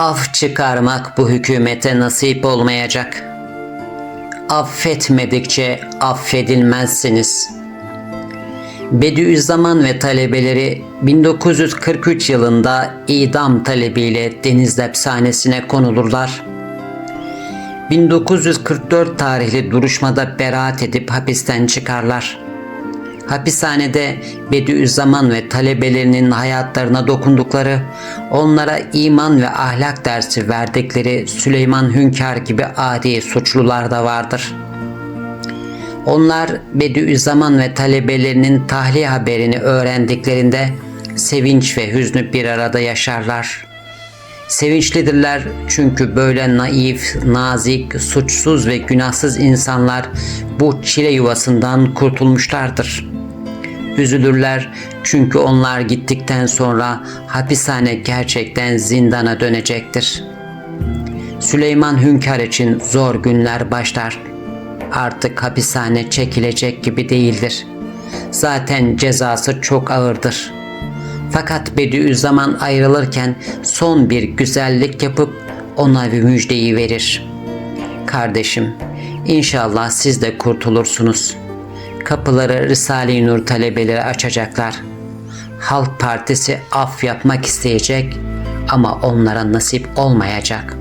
Af çıkarmak bu hükümete nasip olmayacak. Affetmedikçe affedilmezsiniz. Bediüzzaman ve talebeleri 1943 yılında idam talebiyle Denizli Hapishanesi'ne konulurlar. 1944 tarihli duruşmada beraat edip hapisten çıkarlar. Hapishanede Bediüzzaman ve talebelerinin hayatlarına dokundukları, onlara iman ve ahlak dersi verdikleri Süleyman Hünkar gibi adi suçlular da vardır. Onlar Bediüzzaman ve talebelerinin tahliye haberini öğrendiklerinde sevinç ve hüznü bir arada yaşarlar. Sevinçlidirler çünkü böyle naif, nazik, suçsuz ve günahsız insanlar bu çile yuvasından kurtulmuşlardır. Üzülürler çünkü onlar gittikten sonra hapishane gerçekten zindana dönecektir. Süleyman Hünkar için zor günler başlar. Artık hapishane çekilecek gibi değildir. Zaten cezası çok ağırdır.'' Fakat Bediüzzaman ayrılırken son bir güzellik yapıp ona bir müjdeyi verir. Kardeşim, inşallah siz de kurtulursunuz. Kapıları Risale-i Nur talebeleri açacaklar. Halk Partisi af yapmak isteyecek ama onlara nasip olmayacak.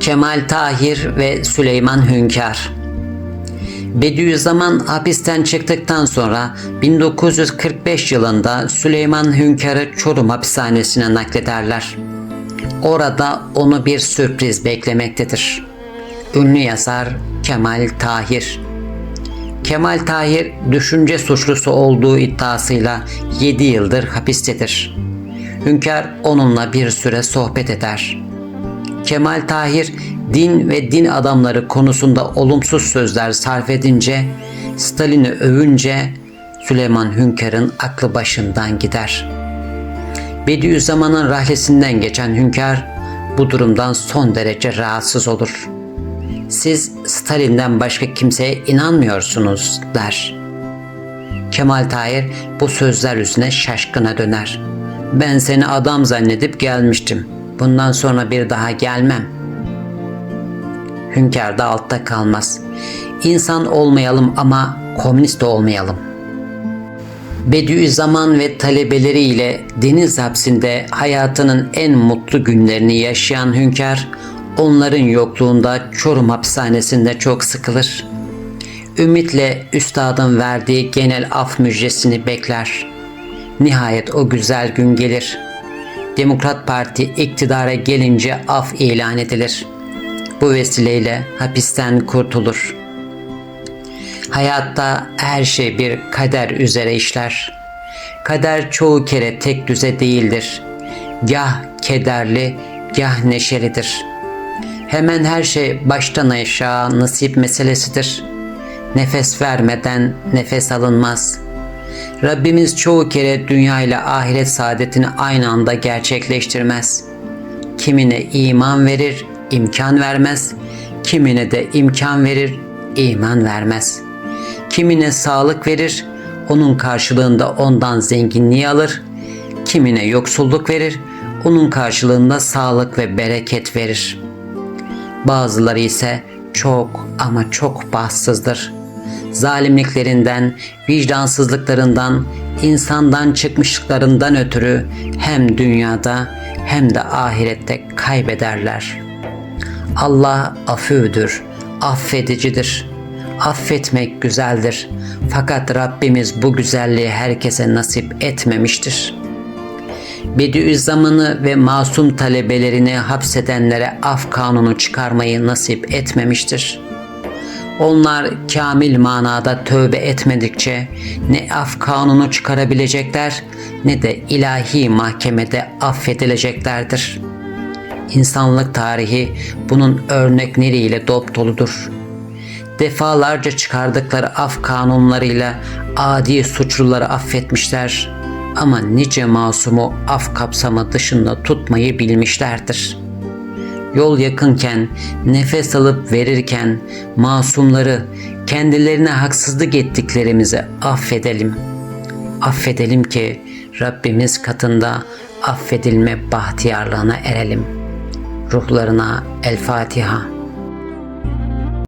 Kemal Tahir ve Süleyman Hünkar Bediüzzaman hapisten çıktıktan sonra 1945 yılında Süleyman Hünkar'ı Çorum hapishanesine naklederler. Orada onu bir sürpriz beklemektedir. Ünlü yazar Kemal Tahir Kemal Tahir düşünce suçlusu olduğu iddiasıyla 7 yıldır hapistedir. Hünkar onunla bir süre sohbet eder. Kemal Tahir din ve din adamları konusunda olumsuz sözler sarf edince, Stalin'i övünce Süleyman Hünkar'ın aklı başından gider. Bediüzzaman'ın rahlesinden geçen Hünkar bu durumdan son derece rahatsız olur. Siz Stalin'den başka kimseye inanmıyorsunuz der. Kemal Tahir bu sözler üzerine şaşkına döner. Ben seni adam zannedip gelmiştim. Bundan sonra bir daha gelmem.'' Hünkar da altta kalmaz. İnsan olmayalım ama komünist olmayalım. Bediüzzaman ve talebeleriyle deniz hapsinde hayatının en mutlu günlerini yaşayan hünkâr, onların yokluğunda Çorum hapishanesinde çok sıkılır. Ümitle üstadın verdiği genel af müjdesini bekler. Nihayet o güzel gün gelir. Demokrat Parti iktidara gelince af ilan edilir.'' Bu vesileyle hapisten kurtulur. Hayatta her şey bir kader üzere işler. Kader çoğu kere tek düze değildir. Gah kederli, gah neşelidir. Hemen her şey baştan aşağı nasip meselesidir. Nefes vermeden nefes alınmaz. Rabbimiz çoğu kere dünya ile ahiret saadetini aynı anda gerçekleştirmez. Kimine iman verir, imkan vermez, kimine de imkan verir, iman vermez. Kimine sağlık verir, onun karşılığında ondan zenginliği alır, kimine yoksulluk verir, onun karşılığında sağlık ve bereket verir. Bazıları ise çok ama çok bahtsızdır. Zalimliklerinden, vicdansızlıklarından, insandan çıkmışlıklarından ötürü hem dünyada hem de ahirette kaybederler.'' Allah afüdür, affedicidir. Affetmek güzeldir. Fakat Rabbimiz bu güzelliği herkese nasip etmemiştir. Bediüzzaman'ı ve masum talebelerini hapsedenlere af kanunu çıkarmayı nasip etmemiştir. Onlar kamil manada tövbe etmedikçe ne af kanunu çıkarabilecekler ne de ilahi mahkemede affedileceklerdir.'' İnsanlık tarihi bunun örnekleriyle dop doludur. Defalarca çıkardıkları af kanunlarıyla adi suçluları affetmişler ama nice masumu af kapsamı dışında tutmayı bilmişlerdir. Yol yakınken, nefes alıp verirken masumları kendilerine haksızlık ettiklerimizi affedelim. Affedelim ki Rabbimiz katında affedilme bahtiyarlığına erelim.'' Ruhlarına El Fatiha.